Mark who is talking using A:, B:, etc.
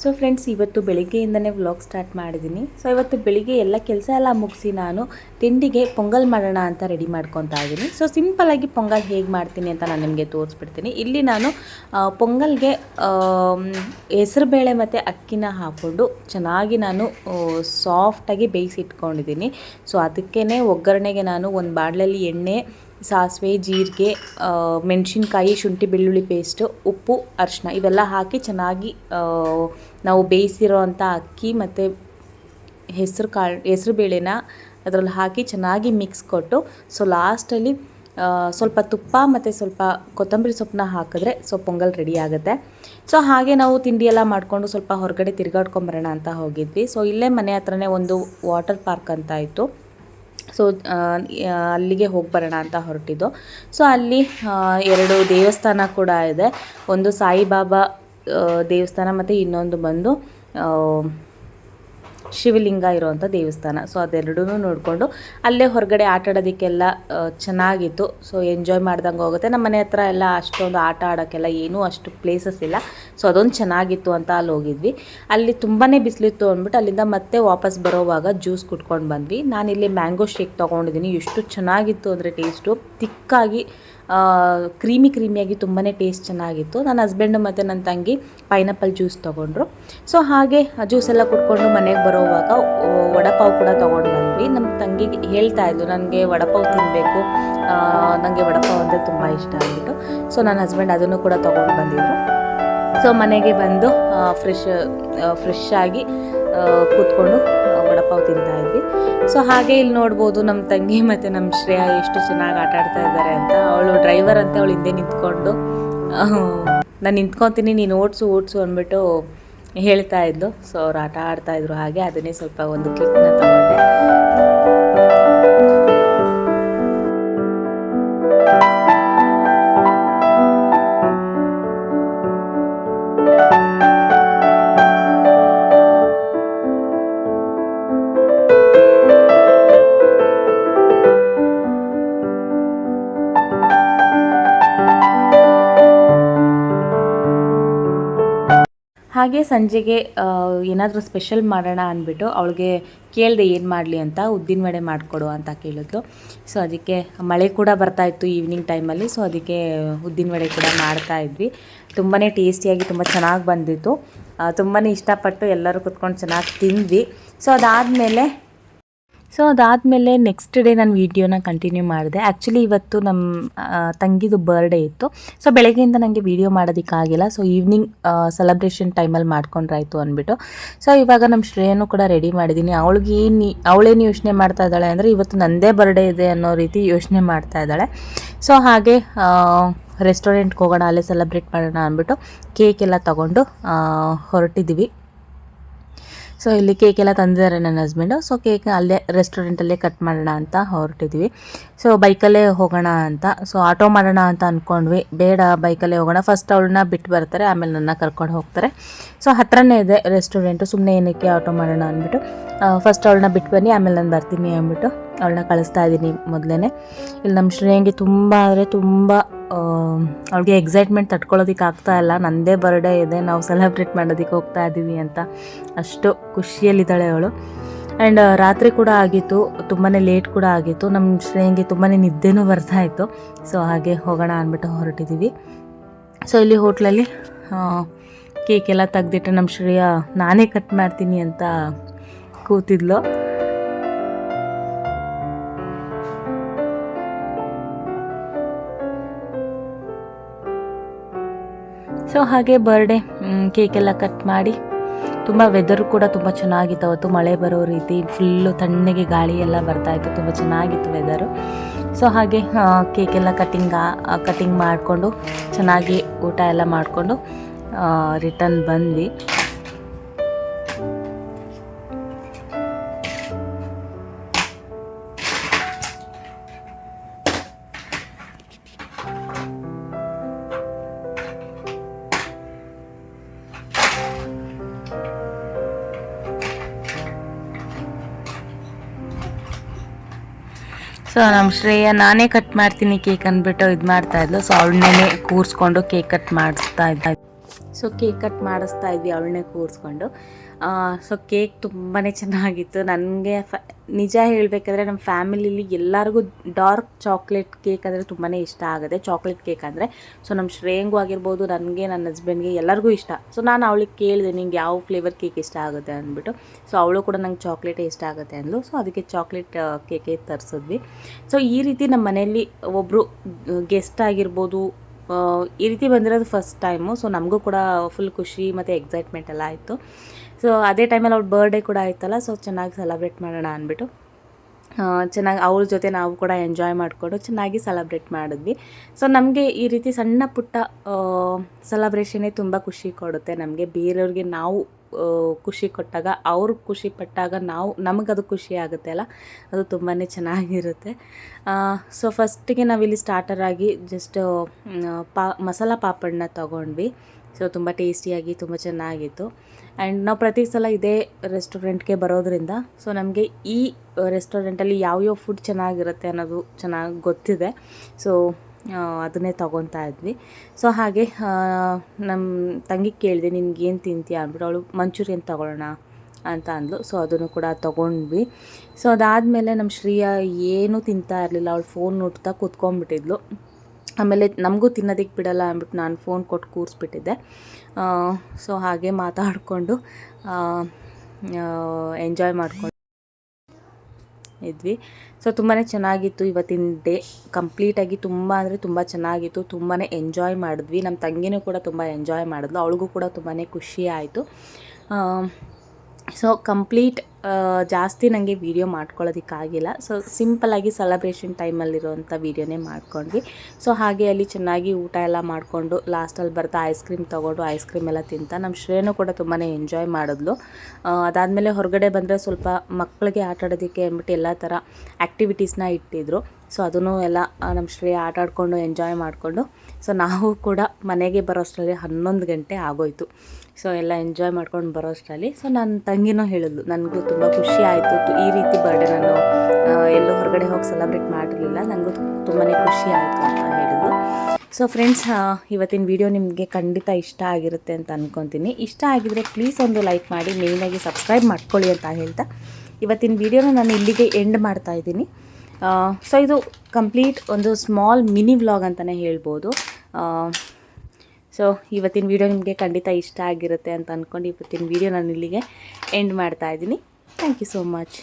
A: So friends ಇವತ್ತು ಬೆಳಿಗ್ಗೆಯಿಂದನೇ vlog start ಮಾಡಿದ್ದೀನಿ. ಸೊ ಇವತ್ತು ಬೆಳಿಗ್ಗೆ ಎಲ್ಲ ಕೆಲಸ ಎಲ್ಲ ಮುಗಿಸಿ ನಾನು ತಿಂಡಿಗೆ ಪೊಂಗಲ್ ಮಾಡೋಣ ಅಂತ ರೆಡಿ ಮಾಡ್ಕೊತಾ ಇದ್ದೀನಿ. ಸೊ ಸಿಂಪಲಾಗಿ ಪೊಂಗಲ್ ಹೇಗೆ ಮಾಡ್ತೀನಿ ಅಂತ ನಾನು ನಿಮಗೆ ತೋರಿಸ್ಬಿಡ್ತೀನಿ. ಇಲ್ಲಿ ನಾನು ಪೊಂಗಲ್ಗೆ ಹೆಸರುಬೇಳೆ ಮತ್ತು ಅಕ್ಕಿನ ಹಾಕ್ಕೊಂಡು ಚೆನ್ನಾಗಿ ನಾನು ಸಾಫ್ಟಾಗಿ ಬೇಯಿಸಿ ಇಟ್ಕೊಂಡಿದ್ದೀನಿ ಸೊ ಅದಕ್ಕೇ ಒಗ್ಗರಣೆಗೆ ನಾನು ಒಂದು ಬಾಣಲೆಯಲ್ಲಿ ಎಣ್ಣೆ ಸಾಸಿವೆ, ಜೀರಿಗೆ ಮೆಣಸಿನ್ಕಾಯಿ, ಶುಂಠಿ, ಬೆಳ್ಳುಳ್ಳಿ ಪೇಸ್ಟು ಉಪ್ಪು ಅರಿಶಿನ ಇವೆಲ್ಲ ಹಾಕಿ ಚೆನ್ನಾಗಿ ನಾವು ಬೇಯಿಸಿರೋ ಅಂಥ ಅಕ್ಕಿ ಮತ್ತು ಹೆಸರು ಕಾಳು, ಹೆಸರು ಬೇಳೆನ ಅದರಲ್ಲಿ ಹಾಕಿ ಚೆನ್ನಾಗಿ ಮಿಕ್ಸ್ ಕೊಟ್ಟು ಸೊ ಲಾಸ್ಟಲ್ಲಿ ಸ್ವಲ್ಪ ತುಪ್ಪ ಮತ್ತು ಸ್ವಲ್ಪ ಕೊತ್ತಂಬರಿ ಸೊಪ್ಪನ್ನ ಹಾಕಿದ್ರೆ ಸೊ ಪೊಂಗಲ್ ರೆಡಿ ಆಗುತ್ತೆ. ಸೊ ಹಾಗೆ ನಾವು ತಿಂಡಿ ಎಲ್ಲ ಮಾಡಿಕೊಂಡು ಸ್ವಲ್ಪ ಹೊರಗಡೆ ತಿರ್ಗಾಡ್ಕೊಂಬರೋಣ ಅಂತ ಹೋಗಿದ್ವಿ. ಸೊ ಇಲ್ಲೇ ಮನೆ ಹತ್ರನೇ ಒಂದು ವಾಟರ್ ಪಾರ್ಕ್ ಅಂತ ಇತ್ತು. ಸೊ ಅಲ್ಲಿಗೆ ಹೋಗಿ ಬರೋಣ ಅಂತ ಹೊರಟಿದ್ದು. ಸೊ ಅಲ್ಲಿ ಎರಡು ದೇವಸ್ಥಾನ ಕೂಡ ಇದೆ. ಒಂದು ಸಾಯಿಬಾಬಾ ದೇವಸ್ಥಾನ ಮತ್ತು ಇನ್ನೊಂದು ಬಂದು ಶಿವಲಿಂಗ ಇರೋವಂಥ ದೇವಸ್ಥಾನ. ಸೊ ಅದೆರಡೂ ನೋಡಿಕೊಂಡು ಅಲ್ಲೇ ಹೊರಗಡೆ ಆಟ ಆಡೋದಕ್ಕೆಲ್ಲ ಚೆನ್ನಾಗಿತ್ತು. ಸೊ ಎಂಜಾಯ್ ಮಾಡ್ದಂಗೆ ಹೋಗುತ್ತೆ. ನಮ್ಮ ಮನೆ ಹತ್ರ ಎಲ್ಲ ಅಷ್ಟೊಂದು ಆಟ ಆಡೋಕ್ಕೆಲ್ಲ ಏನೂ ಅಷ್ಟು ಪ್ಲೇಸಸ್ ಇಲ್ಲ. ಸೊ ಅದೊಂದು ಚೆನ್ನಾಗಿತ್ತು ಅಂತ ಅಲ್ಲಿ ಹೋಗಿದ್ವಿ. ಅಲ್ಲಿ ತುಂಬಾ ಬಿಸಿಲಿತ್ತು ಅಂದ್ಬಿಟ್ಟು ಅಲ್ಲಿಂದ ಮತ್ತೆ ವಾಪಸ್ ಬರೋವಾಗ ಜ್ಯೂಸ್ ಕುಟ್ಕೊಂಡು ಬಂದ್ವಿ. ನಾನಿಲ್ಲಿ ಮ್ಯಾಂಗೋ ಶೇಕ್ ತೊಗೊಂಡಿದ್ದೀನಿ. ಎಷ್ಟು ಚೆನ್ನಾಗಿತ್ತು ಅಂದರೆ ಟೇಸ್ಟು. ತಿಕ್ಕಾಗಿ ಕ್ರೀಮಿ ಕ್ರೀಮಿಯಾಗಿ ತುಂಬಾ ಟೇಸ್ಟ್ ಚೆನ್ನಾಗಿತ್ತು. ನನ್ನ ಹಸ್ಬೆಂಡು ಮತ್ತು ನನ್ನ ತಂಗಿ ಪೈನಾಪಲ್ ಜ್ಯೂಸ್ ತೊಗೊಂಡ್ರು. ಸೊ ಹಾಗೆ ಜ್ಯೂಸ್ ಎಲ್ಲ ಕುಟ್ಕೊಂಡು ಮನೆಗೆ ಬರೋವಾಗ ವಡಪಾವ್ ಕೂಡ ತೊಗೊಂಡು ಬಂದ್ವಿ. ನಮ್ಮ ತಂಗಿಗೆ ಹೇಳ್ತಾ ಇದ್ಲು ನನಗೆ ವಡಪಾವ್ ತಿನ್ನಬೇಕು ನನಗೆ ವಡಪಾವ್ ಅಂದರೆ ತುಂಬ ಇಷ್ಟ ಆಗಿಬಿಟ್ಟು ಸೊ ನನ್ನ ಹಸ್ಬೆಂಡ್ ಅದನ್ನು ಕೂಡ ತೊಗೊಂಡು ಬಂದಿದ್ರು. ಸೊ ಮನೆಗೆ ಬಂದು ಫ್ರೆಶ್ ಫ್ರೆಶ್ ಆಗಿ ಕೂತ್ಕೊಂಡು ವಡಪಾವ್ ತಿಂತಾ ಇದ್ವಿ. ಸೊ ಹಾಗೆ ಇಲ್ಲಿ ನೋಡ್ಬೋದು ನಮ್ಮ ತಂಗಿ ಮತ್ತು ನಮ್ಮ ಶ್ರೇಯ ಎಷ್ಟು ಚೆನ್ನಾಗಿ ಆಟ ಆಡ್ತಾ ಇದ್ದಾರೆ ಅಂತ. ಅವಳು ಡ್ರೈವರ್ ಅಂತ ಅವಳು ಹಿಂದೆ ನಿಂತ್ಕೊಂಡು ನಾನು ನಿಂತ್ಕೊತೀನಿ, ನೀನು ಓಡಿಸು ಓಡಿಸು ಅಂದ್ಬಿಟ್ಟು ಹೇಳ್ತಾ ಇದ್ದು ಸೊ ಅವ್ರು ಆಟ ಆಡ್ತಾಯಿದ್ರು ಹಾಗೆ, ಅದನ್ನೇ ಸ್ವಲ್ಪ ಒಂದು ಕ್ಲಿಪ್ನ ತಗೊಂಡೆ ಹಾಗೆ ಸಂಜೆಗೆ ಏನಾದರೂ ಸ್ಪೆಷಲ್ ಮಾಡೋಣ ಅಂದ್ಬಿಟ್ಟು ಅವಳಿಗೆ ಕೇಳಿದೆ ಏನು ಮಾಡಲಿ ಅಂತ, ಉದ್ದಿನ ವಡೆ ಮಾಡಿಕೊಡು ಅಂತ ಕೇಳಿದ್ಲು. ಸೊ ಅದಕ್ಕೆ ಮಳೆ ಕೂಡ ಬರ್ತಾ ಇತ್ತು ಈವ್ನಿಂಗ್ ಟೈಮಲ್ಲಿ ಸೊ ಅದಕ್ಕೆ ಉದ್ದಿನ ವಡೆ ಕೂಡ ಮಾಡ್ತಾ ಇದ್ವಿ. ತುಂಬಾ ಟೇಸ್ಟಿಯಾಗಿ ತುಂಬ ಚೆನ್ನಾಗಿ ಬಂದಿತ್ತು. ತುಂಬಾ ಇಷ್ಟಪಟ್ಟು ಎಲ್ಲರೂ ಕುತ್ಕೊಂಡು ಚೆನ್ನಾಗಿ ತಿಂದ್ವಿ. ಸೊ ಅದಾದಮೇಲೆ ಸೊ ಅದಾದಮೇಲೆ ನೆಕ್ಸ್ಟ್ ಡೇ ನಾನು ವೀಡಿಯೋನ ಕಂಟಿನ್ಯೂ ಮಾಡಿದೆ. ಆ್ಯಕ್ಚುಲಿ ಇವತ್ತು ನಮ್ಮ ತಂಗಿದು ಬರ್ಡೇ ಇತ್ತು. ಸೊ ಬೆಳಗ್ಗೆಯಿಂದ ನನಗೆ ವೀಡಿಯೋ ಮಾಡೋದಕ್ಕಾಗಿಲ್ಲ ಸೊ ಈವ್ನಿಂಗ್ ಸೆಲೆಬ್ರೇಷನ್ ಟೈಮಲ್ಲಿ ಮಾಡ್ಕೊಂಡ್ರಾಯ್ತು ಅಂದ್ಬಿಟ್ಟು. ಸೊ ಇವಾಗ ನಮ್ಮ ಶ್ರೇಯನು ಕೂಡ ರೆಡಿ ಮಾಡಿದ್ದೀನಿ ಅವಳಿಗೆ ಏನು ಅವಳೇನು ಯೋಚನೆ ಮಾಡ್ತಾ ಇದ್ದಾಳೆ ಅಂದರೆ ಇವತ್ತು ನನ್ನದೇ ಬರ್ಡೇ ಇದೆ ಅನ್ನೋ ರೀತಿ ಯೋಚನೆ ಮಾಡ್ತಾ ಇದ್ದಾಳೆ. ಸೊ ಹಾಗೆ ರೆಸ್ಟೋರೆಂಟ್ಗೆ ಹೋಗೋಣ, ಅಲ್ಲೇ ಸೆಲೆಬ್ರೇಟ್ ಮಾಡೋಣ ಅಂದ್ಬಿಟ್ಟು ಕೇಕ್ ಎಲ್ಲ ತೊಗೊಂಡು ಹೊರಟಿದ್ದೀವಿ ಸೊ ಇಲ್ಲಿ ಕೇಕ್ ಎಲ್ಲ ತಂದಿದ್ದಾರೆ ನನ್ನ ಹಸ್ಬೆಂಡು ಸೊ ಕೇಕ್ ಅಲ್ಲೇ ರೆಸ್ಟೋರೆಂಟಲ್ಲೇ ಕಟ್ ಮಾಡೋಣ ಅಂತ ಹೊರಟಿದ್ವಿ. ಸೊ ಬೈಕಲ್ಲೇ ಹೋಗೋಣ ಅಂತ. ಸೊ ಆಟೋ ಮಾಡೋಣ ಅಂತ ಅಂದ್ಕೊಂಡ್ವಿ ಬೇಡ ಬೈಕಲ್ಲೇ ಹೋಗೋಣ. ಫಸ್ಟ್ ಅವಳನ್ನ ಬಿಟ್ಟು ಬರ್ತಾರೆ, ಆಮೇಲೆ ನನ್ನ ಕರ್ಕೊಂಡು ಹೋಗ್ತಾರೆ. ಸೊ ಹತ್ರನೇ ಇದೆ ರೆಸ್ಟೋರೆಂಟು ಸುಮ್ಮನೆ ಏನಕ್ಕೆ ಆಟೋ ಮಾಡೋಣ ಅಂದ್ಬಿಟ್ಟು. ಫಸ್ಟ್ ಅವಳನ್ನ ಬಿಟ್ಟು ಬನ್ನಿ, ಆಮೇಲೆ ನಾನು ಬರ್ತೀನಿ ಅಂದ್ಬಿಟ್ಟು ಅವಳನ್ನ ಕಳಿಸ್ತಾ ಇದ್ದೀನಿ ಮೊದಲೇ ಇಲ್ಲಿ ನಮ್ಮ ಶ್ರೇಯಂಗೆ ತುಂಬ ಅಂದರೆ ತುಂಬ ಅವಳಿಗೆ ಎಕ್ಸೈಟ್ಮೆಂಟ್ ತಡ್ಕೊಳ್ಳೋದಕ್ಕೆ ಆಗ್ತಾ ಇಲ್ಲ. ನನ್ನದೇ ಬರ್ಡೇ ಇದೆ, ನಾವು ಸೆಲೆಬ್ರೇಟ್ ಮಾಡೋದಕ್ಕೆ ಹೋಗ್ತಾ ಇದ್ದೀವಿ ಅಂತ ಅಷ್ಟು ಖುಷಿಯಲ್ಲಿದ್ದಾಳೆ ಅವಳು. ಆ್ಯಂಡ್ ರಾತ್ರಿ ಕೂಡ ಆಗಿತ್ತು ತುಂಬಾ ಲೇಟ್ ಕೂಡ ಆಗಿತ್ತು. ನಮ್ಮ ಶ್ರೇಯಂಗೆ ತುಂಬಾ ನಿದ್ದೆನೂ ಬರ್ತಾ ಇತ್ತು. ಸೊ ಹಾಗೆ ಹೋಗೋಣ ಅಂದ್ಬಿಟ್ಟು ಹೊರಟಿದ್ದೀವಿ ಸೊ ಇಲ್ಲಿ ಹೋಟ್ಲಲ್ಲಿ ಕೇಕ್ ಎಲ್ಲ ತೆಗ್ದಿಟ್ಟು ನಮ್ಮ ಶ್ರೇಯ, ನಾನೇ ಕಟ್ ಮಾಡ್ತೀನಿ ಅಂತ ಕೂತಿದ್ಲು. ಸೊ ಹಾಗೆ ಬರ್ಡೇ ಕೇಕೆಲ್ಲ ಕಟ್ ಮಾಡಿ. ತುಂಬ ವೆದರು ಕೂಡ ತುಂಬ ಚೆನ್ನಾಗಿತ್ತು ಅವತ್ತು. ಮಳೆ ಬರೋ ರೀತಿ ಫುಲ್ಲು ತಣ್ಣಗೆ ಗಾಳಿ ಎಲ್ಲ ಬರ್ತಾ ಇತ್ತು. ತುಂಬ ಚೆನ್ನಾಗಿತ್ತು ವೆದರು ಸೊ ಹಾಗೆ ಕೇಕೆಲ್ಲ ಕಟ್ಟಿಂಗ್ ಕಟ್ಟಿಂಗ್ ಮಾಡಿಕೊಂಡು, ಚೆನ್ನಾಗಿ ಊಟ ಎಲ್ಲ ಮಾಡಿಕೊಂಡು ರಿಟರ್ನ್ ಬಂದ್ವಿ. ಸೊ ನಮ್ಮ ಶ್ರೇಯ ನಾನೇ ಕಟ್ ಮಾಡ್ತೀನಿ ಕೇಕ್ ಅಂದ್ಬಿಟ್ಟು ಇದು ಮಾಡ್ತಾ ಇದ್ಲು. ಸೊ ಅವಳನ್ನೇ ಕೂರಿಸ್ಕೊಂಡು ಕೇಕ್ ಕಟ್ ಮಾಡಿಸ್ತಾ ಇದ್ದ. ಸೊ ಕೇಕ್ ಕಟ್ ಮಾಡಿಸ್ತಾ ಇದ್ವಿ, ಅವಳನ್ನೇ ಕೂರಿಸ್ಕೊಂಡು. ಸೊ ಕೇಕ್ ತುಂಬಾ ಚೆನ್ನಾಗಿತ್ತು. ನನಗೆ ಫ, ನಿಜ ಹೇಳಬೇಕಾದ್ರೆ ನಮ್ಮ ಫ್ಯಾಮಿಲಿಲಿ ಎಲ್ಲರಿಗೂ ಡಾರ್ಕ್ ಚಾಕ್ಲೇಟ್ ಕೇಕ್ ಅಂದರೆ ತುಂಬಾ ಇಷ್ಟ ಆಗುತ್ತೆ. ಚಾಕ್ಲೇಟ್ ಕೇಕ್ ಅಂದರೆ. ಸೊ ನಮ್ಮ ಶ್ರೇಯಂಗೂ ಆಗಿರ್ಬೋದು, ನನಗೆ ನನ್ನ ಹಸ್ಬೆಂಡ್ಗೆ ಎಲ್ಲರಿಗೂ ಇಷ್ಟ. ಸೊ ನಾನು ಅವಳಿಗೆ ಕೇಳಿದೆ, ನಿಂಗೆ ಯಾವ ಫ್ಲೇವರ್ ಕೇಕ್ ಇಷ್ಟ ಆಗುತ್ತೆ? ಅಂದ್ಬಿಟ್ಟು. ಸೊ ಅವಳು ಕೂಡ ನಂಗೆ ಚಾಕ್ಲೇಟೇ ಇಷ್ಟ ಆಗುತ್ತೆ ಅಂದ್ಲು. ಸೊ ಅದಕ್ಕೆ ಚಾಕ್ಲೇಟ್ ಕೇಕೇ ತರಿಸಿದ್ವಿ. ಸೊ ಈ ರೀತಿ ನಮ್ಮ ಮನೆಯಲ್ಲಿ ಒಬ್ಬರು ಗೆಸ್ಟ್ ಆಗಿರ್ಬೋದು ಈ ರೀತಿ ಬಂದಿರೋದು ಫಸ್ಟ್ ಟೈಮು ಸೊ ನಮಗೂ ಕೂಡ ಫುಲ್ ಖುಷಿ ಮತ್ತು ಎಕ್ಸೈಟ್ಮೆಂಟ್ ಎಲ್ಲ ಆಯಿತು. ಸೊ ಅದೇ ಟೈಮಲ್ಲಿ ಅವ್ರ ಬರ್ಡೇ ಕೂಡ ಆಯ್ತಲ್ಲ ಸೊ ಚೆನ್ನಾಗಿ ಸೆಲೆಬ್ರೇಟ್ ಮಾಡೋಣ ಅಂದ್ಬಿಟ್ಟು ಚೆನ್ನಾಗಿ ಅವ್ರ ಜೊತೆ ನಾವು ಕೂಡ ಎಂಜಾಯ್ ಮಾಡಿಕೊಂಡು ಚೆನ್ನಾಗಿ ಸೆಲೆಬ್ರೇಟ್ ಮಾಡಿದ್ವಿ. ಸೊ ನಮಗೆ ಈ ರೀತಿ ಸಣ್ಣ ಪುಟ್ಟ ಸೆಲೆಬ್ರೇಷನ್ನೇ ತುಂಬ ಖುಷಿ ಕೊಡುತ್ತೆ ನಮಗೆ. ಬೇರೆಯವ್ರಿಗೆ ನಾವು ಖುಷಿ ಕೊಟ್ಟಾಗ, ಅವ್ರು ಖುಷಿ ಪಟ್ಟಾಗ ನಾವು ನಮಗದು ಖುಷಿ ಆಗುತ್ತೆ ಅಲ್ಲ? ಅದು ತುಂಬಾ ಚೆನ್ನಾಗಿರುತ್ತೆ. ಸೊ ಫಸ್ಟಿಗೆ ನಾವಿಲ್ಲಿ ಸ್ಟಾರ್ಟರ್ ಆಗಿ ಜಸ್ಟ್ ಪಾ, ಮಸಾಲ ಪಾಪಡನ್ನ ತೊಗೊಂಡ್ವಿ. ಸೊ ತುಂಬ ಟೇಸ್ಟಿಯಾಗಿ ತುಂಬ ಚೆನ್ನಾಗಿತ್ತು. ಆ್ಯಂಡ್ ನಾವು ಪ್ರತಿ ಸಲ ಇದೇ ರೆಸ್ಟೋರೆಂಟ್ಗೆ ಬರೋದ್ರಿಂದ ಸೊ ನಮಗೆ ಈ ರೆಸ್ಟೋರೆಂಟಲ್ಲಿ ಯಾವ್ಯಾವ ಫುಡ್ ಚೆನ್ನಾಗಿರುತ್ತೆ ಅನ್ನೋದು ಚೆನ್ನಾಗಿ ಗೊತ್ತಿದೆ. ಸೊ ಅದನ್ನೇ ತೊಗೊತಾ ಇದ್ವಿ. ಸೊ ಹಾಗೆ ನಮ್ಮ ತಂಗಿ ಕೇಳಿದೆ ನಿನಗೇನು ಏನು ತಿಂತೀಯ? ಅಂದ್ಬಿಟ್ಟು, ಅವಳು ಮಂಚೂರಿಯನ್ ತೊಗೊಳ್ಳೋಣ ಅಂತ ಅಂದ್ಲು. ಸೊ ಅದನ್ನು ಕೂಡ ತೊಗೊಂಡ್ವಿ. ಸೊ ಅದಾದಮೇಲೆ ನಮ್ಮ ಶ್ರೀಯಾ ಏನೂ ತಿಂತಾ ಇರಲಿಲ್ಲ. ಅವಳು ಫೋನ್ ನೋಡ್ತಾ ಕೂತ್ಕೊಂಡ್ಬಿಟ್ಟಿದ್ಲು. ಆಮೇಲೆ ನಮಗೂ ತಿನ್ನೋದಕ್ಕೆ ಬಿಡಲ್ಲ ಅಂದ್ಬಿಟ್ಟು ನಾನು ಫೋನ್ ಕೊಟ್ಟು ಕೂರಿಸ್ಬಿಟ್ಟಿದ್ದೆ. ಸೊ ಹಾಗೆ ಮಾತಾಡಿಕೊಂಡು ಎಂಜಾಯ್ ಮಾಡ್ಕೊಂಡು ಇದ್ವಿ. ಸೊ ತುಂಬಾ ಚೆನ್ನಾಗಿತ್ತು ಇವತ್ತಿನ ಡೇ. ಕಂಪ್ಲೀಟಾಗಿ ತುಂಬ ಅಂದರೆ ತುಂಬ ಚೆನ್ನಾಗಿತ್ತು. ತುಂಬಾ ಎಂಜಾಯ್ ಮಾಡಿದ್ವಿ. ನಮ್ಮ ತಂಗಿನೂ ಕೂಡ ತುಂಬ ಎಂಜಾಯ್ ಮಾಡಿದ್ಲು. ಅವಳಿಗೂ ಕೂಡ ತುಂಬಾ ಖುಷಿ ಆಯಿತು. ಸೊ ಕಂಪ್ಲೀಟ್ ಜಾಸ್ತಿ ನನಗೆ ವೀಡಿಯೋ ಮಾಡ್ಕೊಳ್ಳೋದಕ್ಕಾಗಿಲ್ಲ. ಸೊ ಸಿಂಪಲ್ಲಾಗಿ ಸೆಲೆಬ್ರೇಷನ್ ಟೈಮಲ್ಲಿರುವಂಥ ವೀಡಿಯೋನೇ ಮಾಡ್ಕೊಂಡ್ವಿ. ಸೊ ಹಾಗೆ ಅಲ್ಲಿ ಚೆನ್ನಾಗಿ ಊಟ ಎಲ್ಲ ಮಾಡಿಕೊಂಡು ಲಾಸ್ಟಲ್ಲಿ ಬರ್ತಾ ಐಸ್ ಕ್ರೀಮ್ ತೊಗೊಂಡು ಐಸ್ ಕ್ರೀಮ್ ಎಲ್ಲ ತಿಂತ ನಮ್ಮ ಶ್ರೇಯೂ ಕೂಡ ತುಂಬಾ ಎಂಜಾಯ್ ಮಾಡಿದ್ಲು. ಅದಾದಮೇಲೆ ಹೊರಗಡೆ ಬಂದರೆ ಸ್ವಲ್ಪ ಮಕ್ಕಳಿಗೆ ಆಟ ಆಡೋದಕ್ಕೆ ಅಂದ್ಬಿಟ್ಟು ಎಲ್ಲ ಥರ ಆ್ಯಕ್ಟಿವಿಟೀಸ್ನ ಇಟ್ಟಿದ್ರು. ಸೊ ಅದನ್ನು ಎಲ್ಲ ನಮ್ಮ ಶ್ರೇಯ ಆಟ ಆಡಿಕೊಂಡು ಎಂಜಾಯ್ ಮಾಡಿಕೊಂಡು, ಸೊ ನಾವು ಕೂಡ ಮನೆಗೆ ಬರೋಷ್ಟರಲ್ಲಿ ಹನ್ನೊಂದು ಗಂಟೆ ಆಗೋಯ್ತು. ಸೊ ಎಲ್ಲ ಎಂಜಾಯ್ ಮಾಡ್ಕೊಂಡು ಬರೋಷ್ಟರಲ್ಲಿ, ಸೊ ನನ್ನ ತಂಗಿನೂ ಹೇಳಿದ್ಲು, ನನಗೂ ತುಂಬ ಖುಷಿ ಆಯಿತು ಈ ರೀತಿ ಬರ್ಡೇ ನಾನು ಎಲ್ಲೂ ಹೊರಗಡೆ ಹೋಗಿ ಸೆಲೆಬ್ರೇಟ್ ಮಾಡಿರಲಿಲ್ಲ ನನಗೂ ತುಂಬಾ ಖುಷಿ ಆಯಿತು ಅಂತ ಹೇಳಿದ್ಲು. ಸೊ ಫ್ರೆಂಡ್ಸ್ ಇವತ್ತಿನ ವಿಡಿಯೋ ನಿಮಗೆ ಖಂಡಿತ ಇಷ್ಟ ಆಗಿರುತ್ತೆ ಅಂತ ಅಂದ್ಕೊತೀನಿ ಇಷ್ಟ ಆಗಿದರೆ ಪ್ಲೀಸ್ ಒಂದು ಲೈಕ್ ಮಾಡಿ ಮೇಯ್ನಾಗಿ ಸಬ್ಸ್ಕ್ರೈಬ್ ಮಾಡ್ಕೊಳ್ಳಿ ಅಂತ ಹೇಳ್ತಾ. ಇವತ್ತಿನ ವಿಡಿಯೋನ ನಾನು ಇಲ್ಲಿಗೆ ಎಂಡ್ ಮಾಡ್ತಾ ಇದ್ದೀನಿ. ಸೊ ಇದು ಕಂಪ್ಲೀಟ್ ಒಂದು ಸ್ಮಾಲ್ ಮಿನಿ ವ್ಲಾಗ್ ಅಂತಲೇ ಹೇಳ್ಬೋದು. ಸೊ ಇವತ್ತಿನ ವೀಡಿಯೋ ನಿಮಗೆ ಖಂಡಿತ ಇಷ್ಟ ಆಗಿರುತ್ತೆ ಅಂತ ಅಂದ್ಕೊಂಡು ಇವತ್ತಿನ ವಿಡಿಯೋ ನಾನು ಇಲ್ಲಿಗೆ ಎಂಡ್ ಮಾಡ್ತಾ ಇದ್ದೀನಿ. Thank you so much